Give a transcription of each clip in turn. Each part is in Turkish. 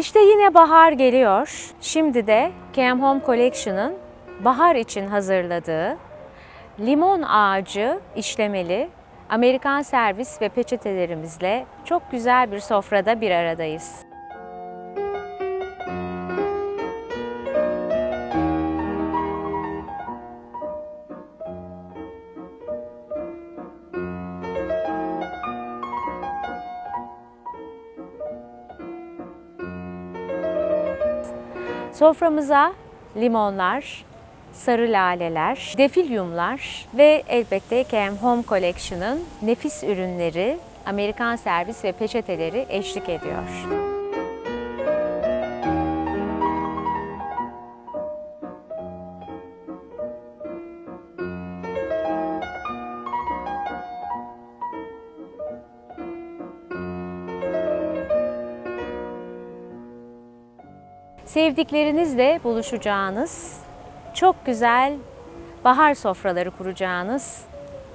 İşte yine bahar geliyor. Şimdi de KM Home Collection'ın bahar için hazırladığı limon ağacı işlemeli Amerikan servis ve peçetelerimizle çok güzel bir sofrada bir aradayız. Soframıza limonlar, sarı laleler, defilyumlar ve elbette KM Home Collection'ın nefis ürünleri, Amerikan servis ve peçeteleri eşlik ediyor. Sevdiklerinizle buluşacağınız, çok güzel bahar sofraları kuracağınız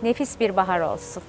nefis bir bahar olsun.